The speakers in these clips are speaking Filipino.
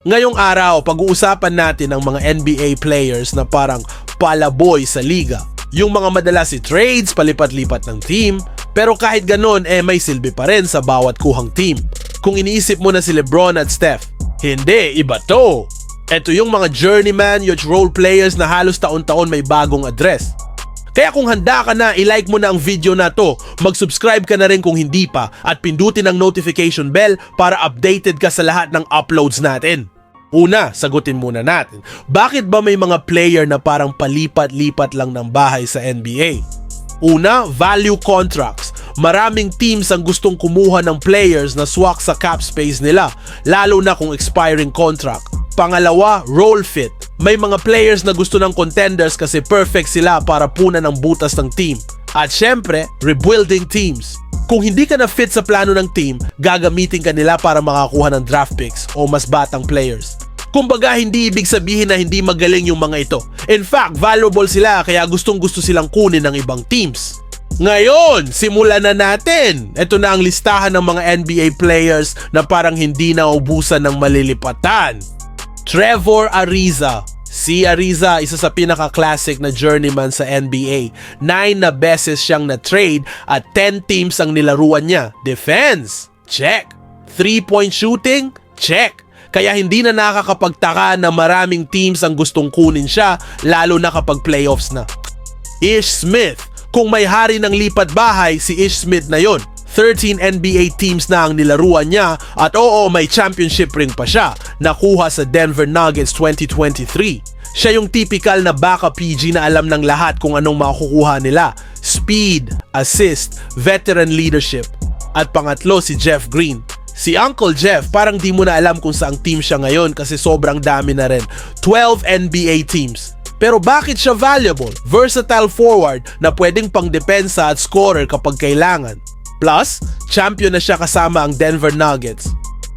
Ngayong araw, pag-uusapan natin ang mga NBA players na parang palaboy sa liga. Yung mga madalas si trades, palipat-lipat ng team, pero kahit ganon eh may silbi pa rin sa bawat kuhang team. Kung iniisip mo na si Lebron at Steph, hindi, iba to. Ito yung mga journeyman, youth role players na halos taon-taon may bagong address. Kaya kung handa ka na, i-like mo na ang video na to, mag-subscribe ka na rin kung hindi pa, at pindutin ang notification bell para updated ka sa lahat ng uploads natin. Una, sagutin muna natin, bakit ba may mga player na parang palipat-lipat lang ng bahay sa NBA? Una, value contracts. Maraming teams ang gustong kumuha ng players na swak sa cap space nila, lalo na kung expiring contract. Pangalawa, role fit. May mga players na gusto ng contenders kasi perfect sila para punan ng butas ng team. At syempre, rebuilding teams. Kung hindi ka na fit sa plano ng team, gagamitin ka nila para makakuha ng draft picks o mas batang players. Kumbaga, hindi ibig sabihin na hindi magaling yung mga ito. In fact, valuable sila kaya gustong gusto silang kunin ng ibang teams. Ngayon, simulan na natin. Ito na ang listahan ng mga NBA players na parang hindi na ubusan ng malilipatan. Trevor Ariza. Si Ariza, isa sa pinaka-classic na journeyman sa NBA. Nine na beses siyang na-trade at 10 teams ang nilaruan niya. Defense, check. Three-point shooting, check. Kaya hindi na nakakapagtaka na maraming teams ang gustong kunin siya, lalo na kapag playoffs na. Ish Smith. Kung may hari ng lipat bahay, si Ish Smith na yon. 13 NBA teams na ang nilaruan niya at oo may championship ring pa siya nakuha sa Denver Nuggets 2023. Siya yung typical na backup PG na alam ng lahat kung anong makukuha nila. Speed, assist, veteran leadership. At pangatlo si Jeff Green. Si Uncle Jeff parang di mo na alam kung saang team siya ngayon kasi sobrang dami na rin. 12 NBA teams. Pero bakit siya valuable? Versatile forward na pwedeng pang depensa at scorer kapag kailangan. Plus, champion na siya kasama ang Denver Nuggets.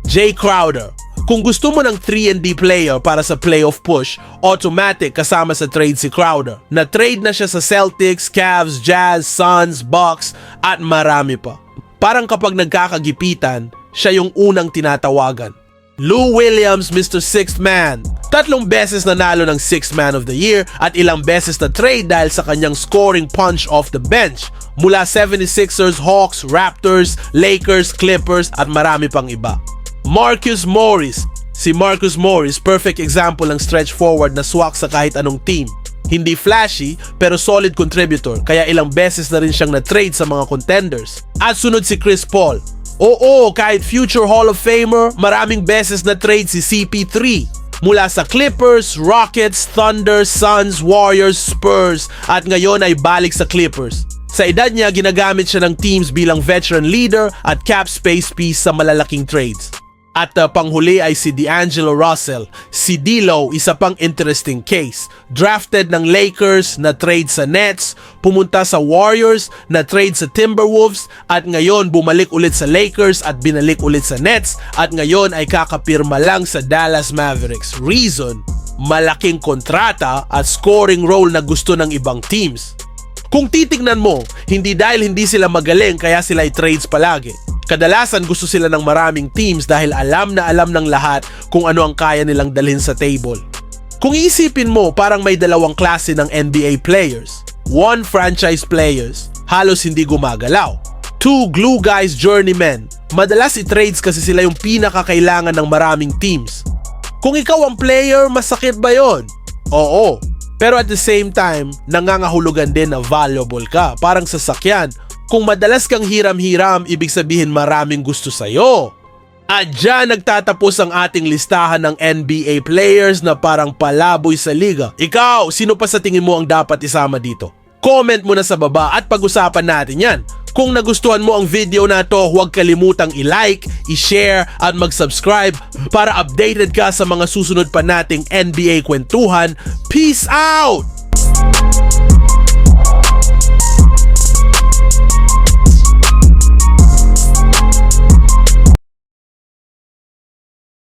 Jay Crowder. Kung gusto mo ng 3 player para sa playoff push, automatic kasama sa trade si Crowder. Na-trade na siya sa Celtics, Cavs, Jazz, Suns, Bucks, at marami pa. Parang kapag nagkakagipitan, siya yung unang tinatawagan. Lou Williams, Mr. Sixth Man. Tatlong beses nanalo ng Sixth Man of the Year at ilang beses na trade dahil sa kanyang scoring punch off the bench mula 76ers, Hawks, Raptors, Lakers, Clippers at marami pang iba. Marcus Morris. Si Marcus Morris, perfect example ng stretch forward na swak sa kahit anong team. Hindi flashy pero solid contributor kaya ilang beses na rin siyang na-trade sa mga contenders. At sunod si Chris Paul. Oo, kahit future Hall of Famer, maraming beses na trade si CP3 mula sa Clippers, Rockets, Thunder, Suns, Warriors, Spurs at ngayon ay balik sa Clippers. Sa edad niya, ginagamit siya ng teams bilang veteran leader at cap space piece sa malalaking trades. At uh, panghuli ay si D'Angelo Russell. Si D'Lo, isa pang interesting case. Drafted ng Lakers, na trade sa Nets, pumunta sa Warriors, na trade sa Timberwolves, at ngayon bumalik ulit sa Lakers at binalik ulit sa Nets, at ngayon ay kakapirma lang sa Dallas Mavericks. Reason, malaking kontrata at scoring role na gusto ng ibang teams. Kung titignan mo, hindi dahil hindi sila magaling kaya sila ay trades palagi. Kadalasan gusto sila ng maraming teams dahil alam na alam ng lahat kung ano ang kaya nilang dalhin sa table. Kung iisipin mo, parang may dalawang klase ng NBA players. One franchise players, halos hindi gumagalaw. Two glue guys journeymen. Madalas i-trades kasi sila yung pinakakailangan ng maraming teams. Kung ikaw ang player, masakit ba yon? Oo, pero at the same time, nangangahulugan din na valuable ka, parang sasakyan. Kung madalas kang hiram-hiram, ibig sabihin maraming gusto sa'yo. At dyan nagtatapos ang ating listahan ng NBA players na parang palaboy sa liga. Ikaw, sino pa sa tingin mo ang dapat isama dito? Comment mo na sa baba at pag-usapan natin yan. Kung nagustuhan mo ang video na to, huwag kalimutang i-like, i-share at mag-subscribe para updated ka sa mga susunod pa nating NBA kwentuhan. Peace out!